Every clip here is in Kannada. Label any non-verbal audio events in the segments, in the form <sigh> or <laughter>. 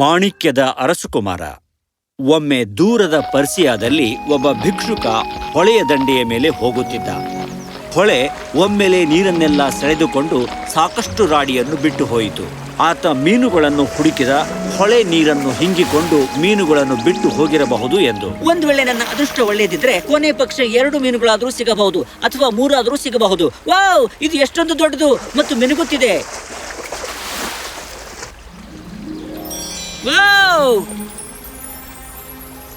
ಮಾಣಿಕ್ಯದ ಅರಸುಕುಮಾರ ಒಮ್ಮೆ ದೂರದ ಪರ್ಸಿಯಾದಲ್ಲಿ ಒಬ್ಬ ಭಿಕ್ಷುಕ ಹೊಳೆಯ ದಂಡೆಯ ಮೇಲೆ ಹೋಗುತ್ತಿದ್ದ. ಹೊಳೆ ಒಮ್ಮೆಲೆ ನೀರನ್ನೆಲ್ಲ ಸೆಳೆದುಕೊಂಡು ಸಾಕಷ್ಟು ರಾಡಿಯನ್ನು ಬಿಟ್ಟು ಹೋಯಿತು ಆತ ಮೀನುಗಳನ್ನು ಹುಡುಕಿದ ಹೊಳೆ ನೀರನ್ನು ಹಿಂಗಿಕೊಂಡು ಮೀನುಗಳನ್ನು ಬಿಟ್ಟು ಹೋಗಿರಬಹುದು ಎಂದು. ಒಂದು ವೇಳೆ ನನ್ನ ಅದೃಷ್ಟ ಒಳ್ಳೆಯದಿದ್ರೆ ಕೊನೆ ಪಕ್ಷ ಎರಡು ಮೀನುಗಳಾದರೂ ಸಿಗಬಹುದು ಅಥವಾ ಮೂರಾದರೂ ಸಿಗಬಹುದು. ವಾವ್, ಇದು ಎಷ್ಟೊಂದು ದೊಡ್ಡದು ಮತ್ತು ಮಿನುಗುತ್ತಿದೆ. ವಾವ್!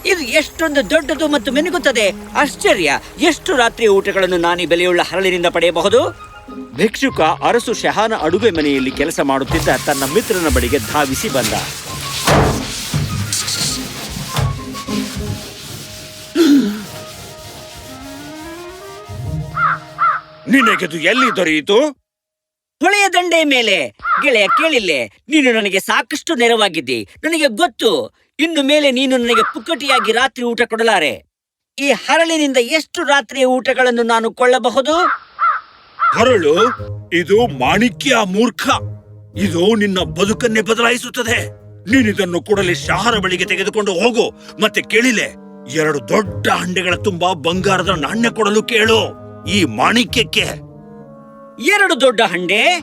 ಇದು ಎಷ್ಟೊಂದು ದೊಡ್ಡದು ಮತ್ತು ಮಿನುಗುತ್ತದೆ. ಆಶ್ಚರ್ಯ! ಎಷ್ಟು ರಾತ್ರಿ ಊಟಗಳನ್ನು ನಾನೀ ಬೆಲೆಯುಳ್ಳ ಹರಳಿನಿಂದ ಪಡೆಯಬಹುದು? ಭಿಕ್ಷುಕ ಅರಸು ಶಹಾನ ಅಡುಗೆ ಮನೆಯಲ್ಲಿ ಕೆಲಸ ಮಾಡುತ್ತಿದ್ದ ತನ್ನ ಮಿತ್ರನ ಬಳಿಗೆ ಧಾವಿಸಿ ಬಂದ. ನಿನಗೆದು ಎಲ್ಲಿ ದೊರೆಯಿತು? ಹೊಳೆಯ ದಂಡೆ ಮೇಲೆ. ಗೆಳೆಯ, ಕೇಳಿಲ್ಲೆ, ನೀನು ನನಗೆ ಸಾಕಷ್ಟು ನೆರವಾಗಿದ್ದಿ. ನನಗೆ ಗೊತ್ತು, ಇನ್ನು ಮೇಲೆ ನೀನು ನನಗೆ ಪುಕ್ಕಟಿಯಾಗಿ ರಾತ್ರಿ ಊಟ ಕೊಡಲಾರೆ. ಈ ಹರಳಿನಿಂದ ಎಷ್ಟು ರಾತ್ರಿಯ ಊಟಗಳನ್ನು ನಾನು ಕೊಳ್ಳಬಹುದು? ಹರಳು, ಇದು ಮಾಣಿಕ್ಯ ಮೂರ್ಖ. ಇದು ನಿನ್ನ ಬದುಕನ್ನೇ ಬದಲಾಯಿಸುತ್ತದೆ. ನೀನಿದನ್ನು ಕೂಡಲೇ ಶಹರ ಬಳಿಗೆ ತೆಗೆದುಕೊಂಡು ಹೋಗು. ಮತ್ತೆ ಕೇಳಿಲೆ, ಎರಡು ದೊಡ್ಡ ಹಂಡೆಗಳ ತುಂಬಾ ಬಂಗಾರದ ನಾಣ್ಯ ಕೊಡಲು ಕೇಳು. ಈ ಮಾಣಿಕ್ಯಕ್ಕೆ ಎರಡು ದೊಡ್ಡ ಹಂಡೆ.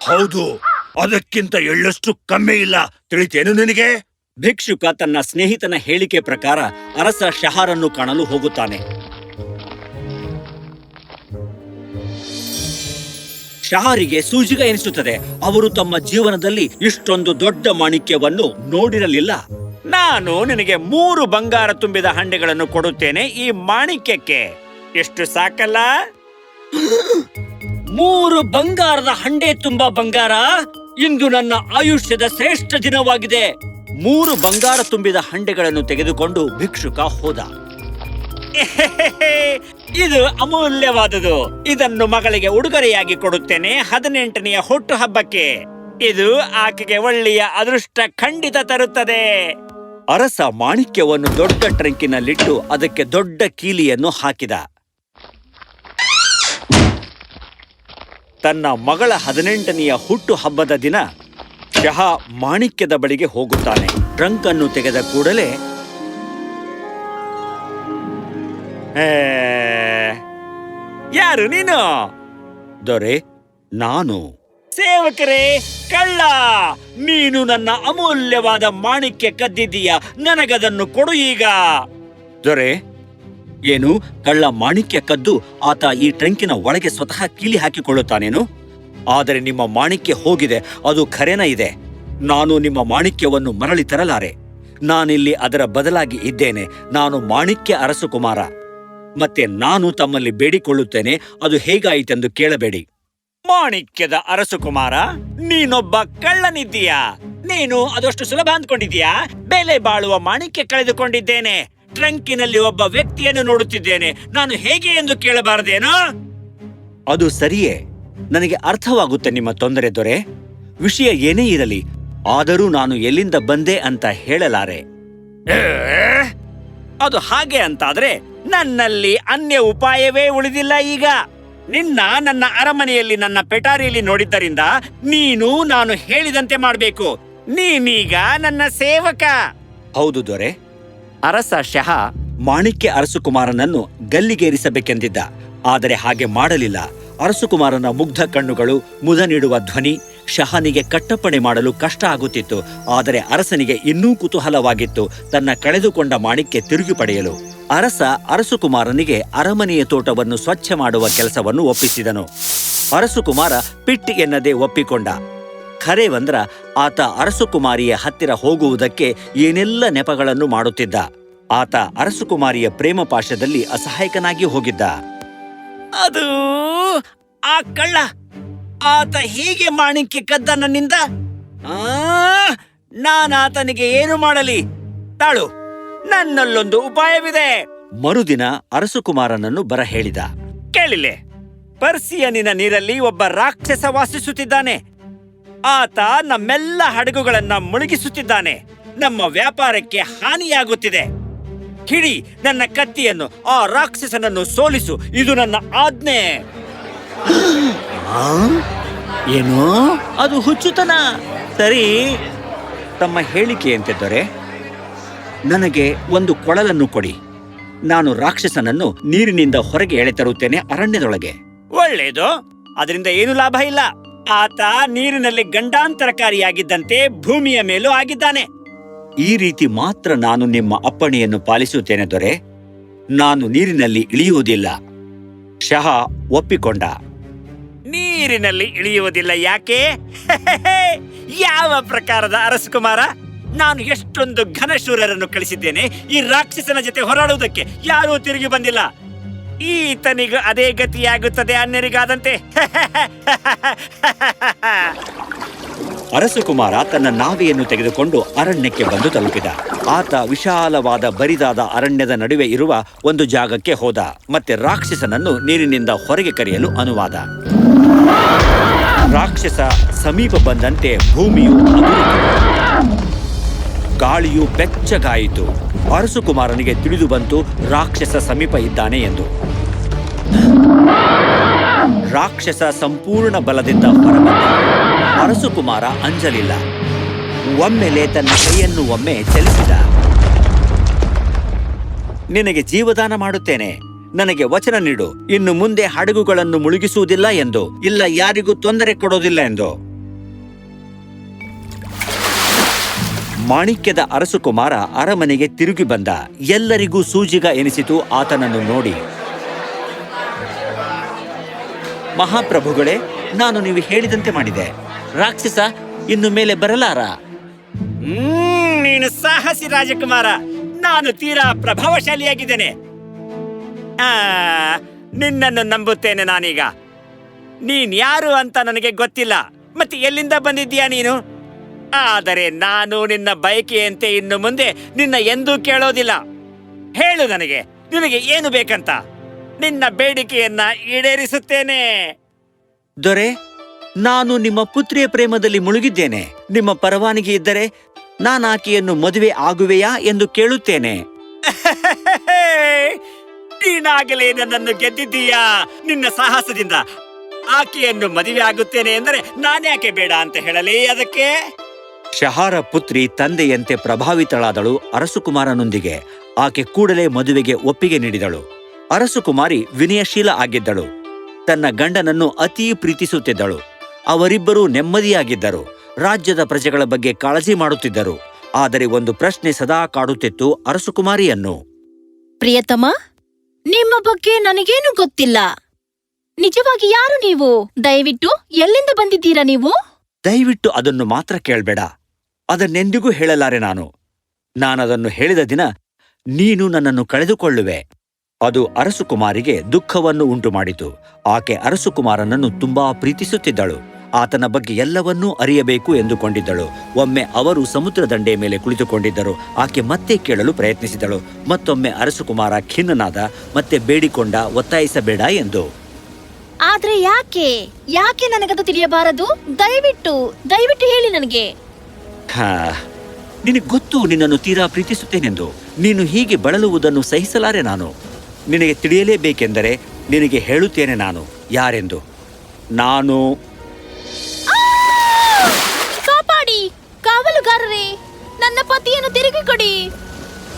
ಹೌದು ಅದಕ್ಕಿಂತ ಎಳ್ಳಷ್ಟು ಕಮ್ಮಿ ಇಲ್ಲ. ತಿಳಿತೇನು ನಿನಗೆ? ಭಿಕ್ಷುಕ ತನ್ನ ಸ್ನೇಹಿತನ ಹೇಳಿಕೆ ಪ್ರಕಾರ ಅರಸ ಶಹಾರನ್ನು ಕಾಣಲು ಹೋಗುತ್ತಾನೆ. ಶಹಾರಿಗೆ ಸೂಜಿಗ ಎನಿಸುತ್ತದೆ. ಅವರು ತಮ್ಮ ಜೀವನದಲ್ಲಿ ಇಷ್ಟೊಂದು ದೊಡ್ಡ ಮಾಣಿಕ್ಯವನ್ನು ನೋಡಿರಲಿಲ್ಲ. ನಾನು ನಿನಗೆ ಮೂರು ಬಂಗಾರ ತುಂಬಿದ ಹಂಡೆಗಳನ್ನು ಕೊಡುತ್ತೇನೆ ಈ ಮಾಣಿಕ್ಯಕ್ಕೆ. ಎಷ್ಟು ಸಾಕಲ್ಲ? ಮೂರು ಬಂಗಾರದ ಹಂಡೆ ತುಂಬಾ ಬಂಗಾರ, ಇಂದು ನನ್ನ ಆಯುಷ್ಯದ ಶ್ರೇಷ್ಠ ದಿನವಾಗಿದೆ. ಮೂರು ಬಂಗಾರ ತುಂಬಿದ ಹಂಡೆಗಳನ್ನು ತೆಗೆದುಕೊಂಡು ಭಿಕ್ಷುಕ ಹೋದ. <laughs> ಇದು ಅಮೂಲ್ಯವಾದುದು. ಇದನ್ನು ಮಗಳಿಗೆ ಉಡುಗೊರೆಯಾಗಿ ಕೊಡುತ್ತೇನೆ ಹದಿನೆಂಟನೆಯ ಹುಟ್ಟು ಹಬ್ಬಕ್ಕೆ. ಇದು ಆಕೆಗೆ ಒಳ್ಳೆಯ ಅದೃಷ್ಟ ಖಂಡಿತ ತರುತ್ತದೆ. ಅರಸ ಮಾಣಿಕ್ಯವನ್ನು ದೊಡ್ಡ ಟ್ರಂಕಿನಲ್ಲಿಟ್ಟು ಅದಕ್ಕೆ ದೊಡ್ಡ ಕೀಲಿಯನ್ನು ಹಾಕಿದ. ತನ್ನ ಮಗಳ ಹದಿನೆಂಟನೆಯ ಹುಟ್ಟು ಹಬ್ಬದ ದಿನ ಶಹ ಮಾಣಿಕ್ಯದ ಬಳಿಗೆ ಹೋಗುತ್ತಾನೆ. ಟ್ರಂಕ್ ಅನ್ನು ತೆಗೆದ ಕೂಡಲೇ ಯಾರು ನೀನು? ದೊರೆ, ನಾನು. ಸೇವಕರೇ, ಕಳ್ಳ! ನೀನು ನನ್ನ ಅಮೂಲ್ಯವಾದ ಮಾಣಿಕ್ಯ ಕದ್ದಿದ್ದೀಯ. ನನಗದನ್ನು ಕೊಡು ಈಗ. ದೊರೆ ಏನು? ಕಳ್ಳ ಮಾಣಿಕ್ಯ ಕದ್ದು ಆತ ಈ ಟ್ರಂಕಿನ ಒಳಗೆ ಸ್ವತಃ ಕೀಲಿ ಹಾಕಿಕೊಳ್ಳುತ್ತಾನೇನು? ಆದರೆ ನಿಮ್ಮ ಮಾಣಿಕ್ಯ ಹೋಗಿದೆ, ಅದು ಖರೇನ ಇದೆ? ನಾನು ನಿಮ್ಮ ಮಾಣಿಕ್ಯವನ್ನು ಮರಳಿ ತರಲಾರೆ. ನಾನಿಲ್ಲಿ ಅದರ ಬದಲಾಗಿ ಇದ್ದೇನೆ, ನಾನು ಮಾಣಿಕ್ಯ ಅರಸುಕುಮಾರ. ಮತ್ತೆ ನಾನು ತಮ್ಮಲ್ಲಿ ಬೇಡಿಕೊಳ್ಳುತ್ತೇನೆ, ಅದು ಹೇಗಾಯಿತೆಂದು ಕೇಳಬೇಡಿ. ಮಾಣಿಕ್ಯದ ಅರಸುಕುಮಾರ, ನೀನೊಬ್ಬ ಕಳ್ಳನಿದ್ದೀಯಾ? ನೀನು ಅದಷ್ಟು ಸುಲಭ ಅಂದ್ಕೊಂಡಿದ್ಯಾ ಬೆಲೆ ಬಾಳುವ ಮಾಣಿಕ್ಯ ಕಳೆದುಕೊಂಡಿದ್ದೇನೆ. ಟ್ರಂಕಿನಲ್ಲಿ ಒಬ್ಬ ವ್ಯಕ್ತಿಯನ್ನು ನೋಡುತ್ತಿದ್ದೇನೆ. ನಾನು ಹೇಗೆ ಎಂದು ಕೇಳಬಾರದೇನೋ? ಅದು ಸರಿಯೇ. ನನಗೆ ಅರ್ಥವಾಗುತ್ತೆ ನಿಮ್ಮ ತೊಂದರೆ ದೊರೆ. ವಿಷಯ ಏನೇ ಇರಲಿ ಆದರೂ ನಾನು ಎಲ್ಲಿಂದ ಬಂದೆ ಅಂತ ಹೇಳಲಾರೆ. ಅದು ಹಾಗೆ ಅಂತಾದ್ರೆ ನನ್ನಲ್ಲಿ ಅನ್ಯ ಉಪಾಯವೇ ಉಳಿದಿಲ್ಲ ಈಗ. ನಿನ್ನ ನನ್ನ ಅರಮನೆಯಲ್ಲಿ ನನ್ನ ಪೆಟಾರಿಯಲ್ಲಿ ನೋಡಿದ್ದರಿಂದ ನೀನು ನಾನು ಹೇಳಿದಂತೆ ಮಾಡಬೇಕು. ನೀನೀಗ ನನ್ನ ಸೇವಕ. ಹೌದು ದೊರೆ. ಅರಸ ಶಹ ಮಾಣಿಕ್ಯ ಅರಸುಕುಮಾರನನ್ನು ಗಲ್ಲಿಗೇರಿಸಬೇಕೆಂದಿದ್ದ. ಆದರೆ ಹಾಗೆ ಮಾಡಲಿಲ್ಲ. ಅರಸುಕುಮಾರನ ಮುಗ್ಧ ಕಣ್ಣುಗಳು ಮುದ ನೀಡುವ ಧ್ವನಿ ಶಹನಿಗೆ ಕಟ್ಟಪ್ಪಣೆ ಮಾಡಲು ಕಷ್ಟ ಆಗುತ್ತಿತ್ತು. ಆದರೆ ಅರಸನಿಗೆ ಇನ್ನೂ ಕುತೂಹಲವಾಗಿತ್ತು. ತನ್ನ ಕಳೆದುಕೊಂಡ ಮಾಣಿಕ್ಯ ತಿರುಗಿ ಪಡೆಯಲು. ಅರಸ ಅರಸುಕುಮಾರನಿಗೆ ಅರಮನೆಯ ತೋಟವನ್ನು ಸ್ವಚ್ಛ ಮಾಡುವ ಕೆಲಸವನ್ನು ಒಪ್ಪಿಸಿದನು. ಅರಸುಕುಮಾರ ಪಿಟ್ ಎನ್ನದೆ ಒಪ್ಪಿಕೊಂಡ. ಖರೇವಂದ್ರ ಆತ ಅರಸುಕುಮಾರಿಯ ಹತ್ತಿರ ಹೋಗುವುದಕ್ಕೆ ಏನೆಲ್ಲ ನೆಪಗಳನ್ನು ಮಾಡುತ್ತಿದ್ದ. ಆತ ಅರಸುಕುಮಾರಿಯ ಪ್ರೇಮ ಪಾಶದಲ್ಲಿ ಅಸಹಾಯಕನಾಗಿ ಹೋಗಿದ್ದ. ಅದು ಆ ಕಳ್ಳ. ಆತ ಹೀಗೆ ಮಾಣಿಕ್ಯ ಕದ್ದ ನನ್ನಿಂದ ಆ, ನಾನಾತನಿಗೆ ಏನು ಮಾಡಲಿ? ತಾಳು ನನ್ನಲ್ಲೊಂದು ಉಪಾಯವಿದೆ. ಮರುದಿನ ಅರಸುಕುಮಾರನನ್ನು ಬರ ಹೇಳಿದ. ಕೇಳಿಲೆ ಪರ್ಸಿಯನಿನ ನೀರಲ್ಲಿ ಒಬ್ಬ ರಾಕ್ಷಸ ವಾಸಿಸುತ್ತಿದ್ದಾನೆ. ಆತ ನಮ್ಮೆಲ್ಲ ಹಡಗುಗಳನ್ನ ಮುಳುಗಿಸುತ್ತಿದ್ದಾನೆ. ನಮ್ಮ ವ್ಯಾಪಾರಕ್ಕೆ ಹಾನಿಯಾಗುತ್ತಿದೆ. ಹಿಡಿ ನನ್ನ ಕತ್ತಿಯನ್ನು ಆ ರಾಕ್ಷಸನನ್ನು ಸೋಲಿಸು. ಇದು ನನ್ನ ಆಜ್ಞೆ. ಏನು? ಅದು ಹುಚ್ಚುತನ. ಸರಿ. ತಮ್ಮ ಹೇಳಿಕೆಯಂತೆ ದೊರೆ ನನಗೆ ಒಂದು ಕೊಳಲನ್ನು ಕೊಡಿ. ನಾನು ರಾಕ್ಷಸನನ್ನು ನೀರಿನಿಂದ ಹೊರಗೆ ಎಳೆತರುತ್ತೇನೆ ಅರಣ್ಯದೊಳಗೆ. ಒಳ್ಳೇದು. ಅದರಿಂದ ಏನು ಲಾಭ ಇಲ್ಲ. ಆತ ನೀರಿನಲ್ಲಿ ಗಂಡಾಂತರಕಾರಿಯಾಗಿದ್ದಂತೆ ಭೂಮಿಯ ಮೇಲೂ ಆಗಿದ್ದಾನೆ. ಈ ರೀತಿ ಮಾತ್ರ ನಾನು ನಿಮ್ಮ ಅಪ್ಪಣೆಯನ್ನು ಪಾಲಿಸುತ್ತೇನೆ ದೊರೆ. ನಾನು ನೀರಿನಲ್ಲಿ ಇಳಿಯುವುದಿಲ್ಲ. ಶಹ ಒಪ್ಪಿಕೊಂಡ. ನೀರಿನಲ್ಲಿ ಇಳಿಯುವುದಿಲ್ಲ ಯಾಕೆ? <laughs> ಯಾವ ಪ್ರಕಾರದ ಅರಸುಕುಮಾರ? ನಾನು ಎಷ್ಟೊಂದು ಘನಶೂರರನ್ನು ಕಳಿಸಿದ್ದೇನೆ. ಈ ರಾಕ್ಷಸನ ಜೊತೆ ಹೋರಾಡುವುದಕ್ಕೆ ಯಾರೂ ತಿರುಗಿ ಬಂದಿಲ್ಲ. ಈತನಿಗೂ ಅದೇ ಗತಿಯಾಗುತ್ತದೆ ಅನ್ಯರಿಗಾದಂತೆ <laughs> ಅರಸಕುಮಾರ ತನ್ನ ನಾವೆಯನ್ನು ತೆಗೆದುಕೊಂಡು ಅರಣ್ಯಕ್ಕೆ ಬಂದು ತಲುಪಿದ. ಆತ ವಿಶಾಲವಾದ ಬರಿದಾದ ಅರಣ್ಯದ ನಡುವೆ ಇರುವ ಒಂದು ಜಾಗಕ್ಕೆ ಹೋದ. ಮತ್ತೆ ರಾಕ್ಷಸನನ್ನು ನೀರಿನಿಂದ ಹೊರಗೆ ಕರೆಯಲು ಅನುವಾದ. ರಾಕ್ಷಸ ಸಮೀಪ ಬಂದಂತೆ ಭೂಮಿಯು. ಗಾಳಿಯು ಬೆಚ್ಚಗಾಯಿತು. ಅರಸುಕುಮಾರನಿಗೆ ತಿಳಿದು ಬಂತು, ರಾಕ್ಷಸ ಸಮೀಪ ಇದ್ದಾನೆ ಎಂದು. ರಾಕ್ಷಸ ಸಂಪೂರ್ಣ ಬಲದಿಂದ ಹೊರಬಂದ. ಅರಸುಕುಮಾರ ಅಂಜಲಿಲ್ಲ. ಒಮ್ಮೆಲೆ ತನ್ನ ಕೈಯನ್ನು ಒಮ್ಮೆ ಚಲಿಸಿದ ನಿನಗೆ ಜೀವದಾನ ಮಾಡುತ್ತೇನೆ. ನನಗೆ ವಚನ ನೀಡು. ಇನ್ನು ಮುಂದೆ ಹಡಗುಗಳನ್ನು ಮುಳುಗಿಸುವುದಿಲ್ಲ ಎಂದು. ಇಲ್ಲ, ಯಾರಿಗೂ ತೊಂದರೆ ಕೊಡೋದಿಲ್ಲ ಎಂದು. ಮಾಣಿಕ್ಯದ ಅರಸುಕುಮಾರ ಅರಮನೆಗೆ ತಿರುಗಿ ಬಂದ. ಎಲ್ಲರಿಗೂ ಸೂಜಿಗ ಎನಿಸಿತು ಆತನನ್ನು ನೋಡಿ. ಮಹಾಪ್ರಭುಗಳೇ, ನಾನು ನೀವು ಹೇಳಿದಂತೆ ಮಾಡಿದೆ. ರಾಕ್ಷಸ ಇನ್ನು ಮೇಲೆ ಬರಲಾರ? ನೀನು ಸಾಹಸಿ ರಾಜಕುಮಾರ. ನಾನು ತೀರಾ ಪ್ರಭಾವಶಾಲಿಯಾಗಿದ್ದೇನೆ. ಆ, ನಿನ್ನನ್ನು ನಂಬುತ್ತೇನೆ ನಾನೀಗ. ನೀನ್ ಯಾರು ಅಂತ ನನಗೆ ಗೊತ್ತಿಲ್ಲ. ಮತ್ತೆ ಎಲ್ಲಿಂದ ಬಂದಿದ್ದೀಯಾ ನೀನು? ಆದರೆ ನಾನು ನಿನ್ನ ಬಯಕೆಯಂತೆ ಇನ್ನು ಮುಂದೆ ನಿನ್ನ ಎಂದೂ ಕೇಳೋದಿಲ್ಲ. ಹೇಳು ನನಗೆ ನಿನಗೆ ಏನು ಬೇಕಂತ? ನಿನ್ನ ಬೇಡಿಕೆಯನ್ನ ಈಡೇರಿಸುತ್ತೇನೆ. ದೊರೆ ನಾನು ನಿಮ್ಮ ಪುತ್ರಿಯ ಪ್ರೇಮದಲ್ಲಿ ಮುಳುಗಿದ್ದೇನೆ. ನಿಮ್ಮ ಪರವಾನಗಿ ಇದ್ದರೆ ನಾನು ಆಕೆಯನ್ನು ಮದುವೆ ಆಗುವೆಯಾ ಎಂದು ಕೇಳುತ್ತೇನೆ. <laughs> ನೀನಾಗಲೇ ನನ್ನನ್ನು ಗೆದ್ದಿದ್ದೀಯಾ? ನಿನ್ನ ಸಾಹಸದಿಂದ ಆಕೆಯನ್ನು ಮದುವೆ ಆಗುತ್ತೇನೆ ಎಂದರೆ ನಾನ್ಯಾಕೆ ಬೇಡ ಅಂತ ಹೇಳಲಿ ಅದಕ್ಕೆ? ಶಹಾರ ಪುತ್ರಿ ತಂದೆಯಂತೆ ಪ್ರಭಾವಿತಳಾದಳು ಅರಸುಕುಮಾರನೊಂದಿಗೆ. ಆಕೆ ಕೂಡಲೇ ಮದುವೆಗೆ ಒಪ್ಪಿಗೆ ನೀಡಿದಳು. ಅರಸುಕುಮಾರಿ ವಿನಯಶೀಲ ಆಗಿದ್ದಳು. ತನ್ನ ಗಂಡನನ್ನು ಅತೀ ಪ್ರೀತಿಸುತ್ತಿದ್ದಳು. ಅವರಿಬ್ಬರೂ ನೆಮ್ಮದಿಯಾಗಿದ್ದರು. ರಾಜ್ಯದ ಪ್ರಜೆಗಳ ಬಗ್ಗೆ ಕಾಳಜಿ ಮಾಡುತ್ತಿದ್ದರು. ಆದರೆ ಒಂದು ಪ್ರಶ್ನೆ ಸದಾ ಕಾಡುತ್ತಿತ್ತು ಅರಸುಕುಮಾರಿಯನ್ನು. ಪ್ರಿಯತಮ ನಿಮ್ಮ ಬಗ್ಗೆ ನನಗೇನು ಗೊತ್ತಿಲ್ಲ. ನಿಜವಾಗಿ ಯಾರು ನೀವು? ದಯವಿಟ್ಟು ಎಲ್ಲಿಂದ ಬಂದಿದ್ದೀರಾ ನೀವು? ದಯವಿಟ್ಟು ಅದನ್ನು ಮಾತ್ರ ಕೇಳಬೇಡ. ಅದನ್ನೆಂದಿಗೂ ಹೇಳಲಾರೆ ನಾನು. ನಾನದನ್ನು ಹೇಳಿದ ದಿನ ನೀನು ನನ್ನನ್ನು ಕಳೆದುಕೊಳ್ಳುವೆ. ಅದು ಅರಸುಕುಮಾರಿಗೆ ದುಃಖವನ್ನು ಉಂಟುಮಾಡಿತು. ಆಕೆ ಅರಸುಕುಮಾರನನ್ನು ತುಂಬಾ ಪ್ರೀತಿಸುತ್ತಿದ್ದಳು. ಆತನ ಬಗ್ಗೆ ಎಲ್ಲವನ್ನೂ ಅರಿಯಬೇಕು ಎಂದುಕೊಂಡಿದ್ದಳು. ಒಮ್ಮೆ ಅವರು ಸಮುದ್ರ ದಂಡೆಯ ಮೇಲೆ ಕುಳಿತುಕೊಂಡಿದ್ದರು. ಆಕೆ ಮತ್ತೆ ಕೇಳಲು ಪ್ರಯತ್ನಿಸಿದಳು. ಮತ್ತೊಮ್ಮೆ ಅರಸುಕುಮಾರ ಖಿನ್ನನಾದ ಮತ್ತೆ ಬೇಡಿಕೊಂಡ ಒತ್ತಾಯಿಸಬೇಡ ಎಂದು. ಆದ್ರೆ ಯಾಕೆ? ಯಾಕೆ ನನಗದು ತಿಳಿಯಬಾರದು? ದಯವಿಟ್ಟು ದಯವಿಟ್ಟು ಹೇಳಿ ನನಗೆ. ಹಾ ನಿನಗೆ ಗೊತ್ತು ನಿನ್ನನ್ನು ತೀರಾ ಪ್ರೀತಿಸುತ್ತೇನೆಂದು. ನೀನು ಹೀಗೆ ಬಳಲುವುದನ್ನು ಸಹಿಸಲಾರೆ ನಾನು. ನಿನಗೆ ತಿಳಿಯಲೇಬೇಕೆಂದರೆ ನಿನಗೆ ಹೇಳುತ್ತೇನೆ ನಾನು. ಯಾರೆಂದು? ನಾನು. ಕಾಪಾಡಿ ಕಾವಲುಗಾರರೇ ನನ್ನ ಪತಿಯನ್ನು ತಿರುಗಿ ಕೊಡಿ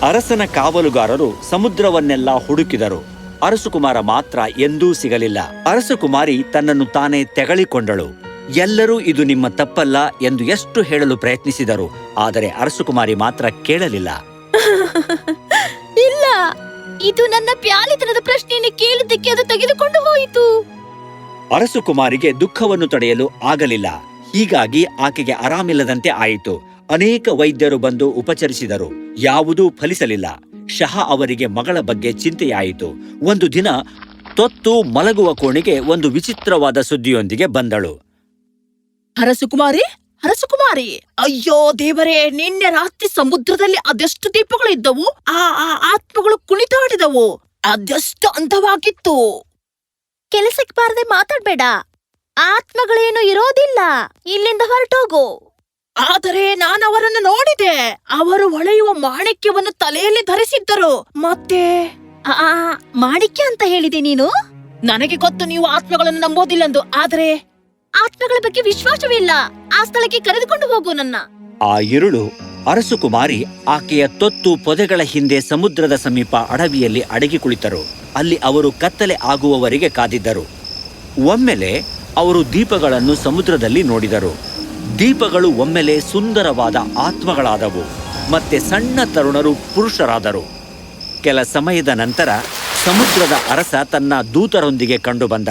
ಅರಸನ ಕಾವಲುಗಾರರು ಸಮುದ್ರವನ್ನೆಲ್ಲ ಹುಡುಕಿದರು. ಅರಸುಕುಮಾರ ಮಾತ್ರ ಎಂದೂ ಸಿಗಲಿಲ್ಲ. ಅರಸುಕುಮಾರಿ ತನ್ನನ್ನು ತಾನೇ ತೆಗಳಿಕೊಂಡಳು. ಎಲ್ಲರೂ ಇದು ನಿಮ್ಮ ತಪ್ಪಲ್ಲ ಎಂದು ಎಷ್ಟು ಹೇಳಲು ಪ್ರಯತ್ನಿಸಿದರು. ಆದರೆ ಅರಸುಕುಮಾರಿ ಮಾತ್ರ ಕೇಳಲಿಲ್ಲ. ಇದು ನನ್ನ ಪ್ಯಾಲಿತನದ ಪ್ರಶ್ನೆಯನ್ನು ಕೇಳಿದ್ದಕ್ಕೆ ಅದು ತೆಗೆದುಕೊಂಡು ಹೋಯಿತು. ಅರಸುಕುಮಾರಿಗೆ ದುಃಖವನ್ನು ತಡೆಯಲು ಆಗಲಿಲ್ಲ. ಹೀಗಾಗಿ ಆಕೆಗೆ ಆರಾಮಿಲ್ಲದಂತೆ ಆಯಿತು. ಅನೇಕ ವೈದ್ಯರು ಬಂದು ಉಪಚರಿಸಿದರು. ಯಾವುದೂ ಫಲಿಸಲಿಲ್ಲ. ಶಹ ಅವರಿಗೆ ಮಗಳ ಬಗ್ಗೆ ಚಿಂತೆಯಾಯಿತು. ಒಂದು ದಿನ ತೊತ್ತು ಮಲಗುವ ಕೋಣೆಗೆ ಒಂದು ವಿಚಿತ್ರವಾದ ಸುದ್ದಿಯೊಂದಿಗೆ ಬಂದಳು. ಹರಸುಕುಮಾರಿ ಹರಸುಕುಮಾರಿ! ಅಯ್ಯೋ ದೇವರೇ ನಿನ್ನೆ ರಾತ್ರಿ ಸಮುದ್ರದಲ್ಲಿ ಅದೆಷ್ಟು ದೀಪಗಳು ಇದ್ದವು ಆ ಆ ಆತ್ಮಗಳು ಕುಣಿತಾಡಿದವು ಅದೆಷ್ಟು ಅಂಧವಾಗಿತ್ತು ಕೆಲಸಕ್ಕೆ ಬಾರದೆ ಮಾತಾಡ್ಬೇಡ. ಆತ್ಮಗಳೇನು ಇರೋದಿಲ್ಲ. ಇಲ್ಲಿಂದ ಹೊರಟೋಗು. ಆದರೆ ನಾನು ಅವರನ್ನು ನೋಡಿದೆ. ಅವರು ಹೊಳೆಯುವ ಮಾಣಿಕ್ಯವನ್ನು ತಲೆಯಲ್ಲಿ ಧರಿಸಿದ್ದರು. ಮತ್ತೆ? ಆ, ಮಾಣಿಕ್ಯ ಅಂತ ಹೇಳಿದೆ ನೀನು? ನನಗೆ ಗೊತ್ತು ನೀವು ಆತ್ಮಗಳನ್ನು ನಂಬೋದಿಲ್ಲೆಂದು ಆದರೆ ಆತ್ಮಗಳ ಬಗ್ಗೆ ವಿಶ್ವಾಸವಿಲ್ಲ ಆ ಸ್ಥಳಕ್ಕೆ ಕರೆದುಕೊಂಡು ಹೋಗು ನನ್ನ. ಆ ಇರುಳು ಅರಸುಕುಮಾರಿ ಆಕೆಯ ತೊತ್ತು ಪೊದೆಗಳ ಹಿಂದೆ ಸಮುದ್ರದ ಸಮೀಪ ಅಡವಿಯಲ್ಲಿ ಅಡಗಿ ಕುಳಿತರು. ಅಲ್ಲಿ ಅವರು ಕತ್ತಲೆ ಆಗುವವರೆಗೆ ಕಾದಿದ್ದರು. ಒಮ್ಮೆಲೆ ಅವರು ದೀಪಗಳನ್ನು ಸಮುದ್ರದಲ್ಲಿ ನೋಡಿದರು. ದೀಪಗಳು ಒಮ್ಮೆಲೆ ಸುಂದರವಾದ ಆತ್ಮಗಳಾದವು. ಮತ್ತೆ ಸಣ್ಣ ತರುಣರು ಪುರುಷರಾದರು. ಕೆಲ ಸಮಯದ ನಂತರ ಸಮುದ್ರದ ಅರಸ ತನ್ನ ದೂತರೊಂದಿಗೆ ಕಂಡುಬಂದ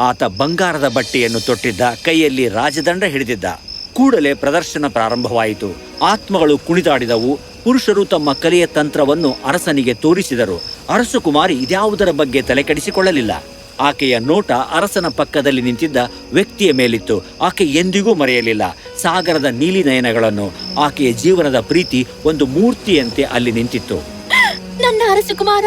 ಆತ ಬಂಗಾರದ ಬಟ್ಟೆಯನ್ನು ತೊಟ್ಟಿದ್ದ ಕೈಯಲ್ಲಿ ರಾಜದಂಡ ಹಿಡಿದಿದ್ದ. ಕೂಡಲೇ ಪ್ರದರ್ಶನ ಪ್ರಾರಂಭವಾಯಿತು. ಆತ್ಮಗಳು ಕುಣಿದಾಡಿದವು. ಪುರುಷರು ತಮ್ಮ ಕಲೆಯ ತಂತ್ರವನ್ನು ಅರಸನಿಗೆ ತೋರಿಸಿದರು. ಅರಸುಕುಮಾರಿ ಇದ್ಯಾವುದರ ಬಗ್ಗೆ ತಲೆಕೆಡಿಸಿಕೊಳ್ಳಲಿಲ್ಲ. ಆಕೆಯ ನೋಟ ಅರಸನ ಪಕ್ಕದಲ್ಲಿ ನಿಂತಿದ್ದ ವ್ಯಕ್ತಿಯ ಮೇಲಿತ್ತು. ಆಕೆ ಎಂದಿಗೂ ಮರೆಯಲಿಲ್ಲ. ಸಾಗರದ ನೀಲಿ ನಯನಗಳನ್ನು ಆಕೆಯ ಜೀವನದ ಪ್ರೀತಿ ಒಂದು ಮೂರ್ತಿಯಂತೆ ಅಲ್ಲಿ ನಿಂತಿತ್ತು. ನನ್ನ ಅರಸುಕುಮಾರ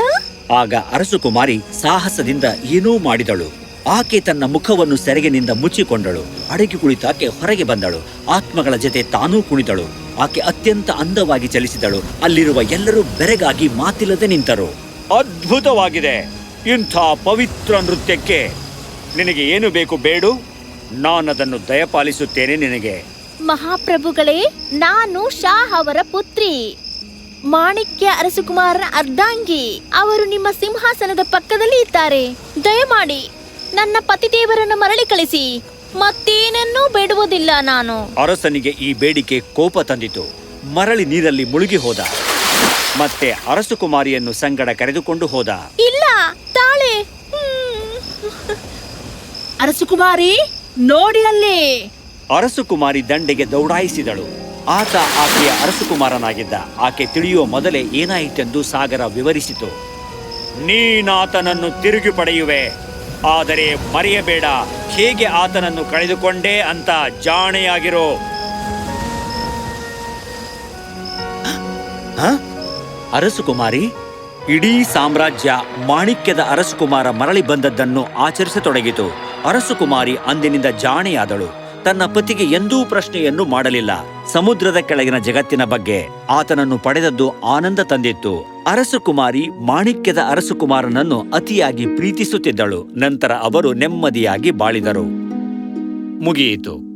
ಆಗ ಅರಸುಕುಮಾರಿ ಸಾಹಸದಿಂದ ಏನೂ ಮಾಡಿದಳು. ಆಕೆ ತನ್ನ ಮುಖವನ್ನು ಸೆರಗಿನಿಂದ ಮುಚ್ಚಿಕೊಂಡಳು. ಅಡಗಿ ಕುಳಿತಾಕೆ ಹೊರಗೆ ಬಂದಳು. ಆತ್ಮಗಳ ಜೊತೆ ತಾನೂ ಕುಣಿದಳು. ಆಕೆ ಅತ್ಯಂತ ಅಂದವಾಗಿ ಚಲಿಸಿದಳು. ಅಲ್ಲಿರುವ ಎಲ್ಲರೂ ಬೆರಗಾಗಿ ಮಾತಿಲ್ಲದೆ ನಿಂತರು. ಅದ್ಭುತವಾಗಿದೆ. ಇಂಥ ಪವಿತ್ರ ನೃತ್ಯಕ್ಕೆ ನಿನಗೆ ಏನು ಬೇಕು ಬೇಡು? ನಾನದನ್ನು ದಯಪಾಲಿಸುತ್ತೇನೆ ನಿನಗೆ. ಮಹಾಪ್ರಭುಗಳೇ ನಾನು ಶಾ ಅವರ ಪುತ್ರಿ. ಮಾಣಿಕ್ಯ ಅರಸುಕುಮಾರನ ಅರ್ಧಾಂಗಿ. ಅವರು ನಿಮ್ಮ ಸಿಂಹಾಸನದ ಪಕ್ಕದಲ್ಲಿ ಇದ್ದಾರೆ. ದಯಮಾಡಿ ನನ್ನ ಪತಿದೇವರನ್ನು ಮರಳಿ ಕಳಿಸಿ. ಮತ್ತೇನನ್ನೂ ಬೇಡುವುದಿಲ್ಲ ನಾನು. ಅರಸನಿಗೆ ಈ ಬೇಡಿಕೆ ಕೋಪ ತಂದಿತು. ಮರಳಿ ನೀರಲ್ಲಿ ಮುಳುಗಿ ಹೋದ. ಮತ್ತೆ ಅರಸುಕುಮಾರಿಯನ್ನು ಸಂಗಡ ಕರೆದುಕೊಂಡು ಹೋದ. ಇಲ್ಲ ತಾಳೆ. ಅರಸುಕುಮಾರಿ ನೋಡಿ ಅಲ್ಲಿ ಅರಸುಕುಮಾರಿ ದಂಡೆಗೆ ದೌಡಾಯಿಸಿದಳು. ಆತ ಆಕೆಯ ಅರಸುಕುಮಾರನಾಗಿದ್ದ ಆಕೆ ತಿಳಿಯುವ ಮೊದಲೇ ಏನಾಯಿತೆಂದು ಸಾಗರ ವಿವರಿಸಿತು. ನೀನಾತನನ್ನು ತಿರುಗಿ ಪಡೆಯುವೆ. ಆದರೆ ಮರೆಯಬೇಡ, ಹೇಗೆ ಆತನನ್ನು ಕಳೆದುಕೊಂಡೆ ಅಂತ ಜಾಣೆಯಾಗಿರೋ? ಅರಸುಕುಮಾರಿ, ಇಡೀ ಸಾಮ್ರಾಜ್ಯ ಮಾಣಿಕ್ಯದ ಅರಸುಕುಮಾರ ಮರಳಿ ಬಂದದ್ದನ್ನು ಆಚರಿಸತೊಡಗಿತು. ಅರಸುಕುಮಾರಿ ಅಂದಿನಿಂದ ಜಾಣೆಯಾದಳು. ತನ್ನ ಪತಿಗೆ ಎಂದೂ ಪ್ರಶ್ನೆಯನ್ನು ಮಾಡಲಿಲ್ಲ. ಸಮುದ್ರದ ಕೆಳಗಿನ ಜಗತ್ತಿನ ಬಗ್ಗೆ ಆತನನ್ನು ಪಡೆದದ್ದು ಆನಂದ ತಂದಿತ್ತು. ಅರಸುಕುಮಾರಿ ಮಾಣಿಕ್ಯದ ಅರಸುಕುಮಾರನನ್ನು ಅತಿಯಾಗಿ ಪ್ರೀತಿಸುತ್ತಿದ್ದಳು. ನಂತರ ಅವರು ನೆಮ್ಮದಿಯಾಗಿ ಬಾಳಿದರು. ಮುಗಿಯಿತು.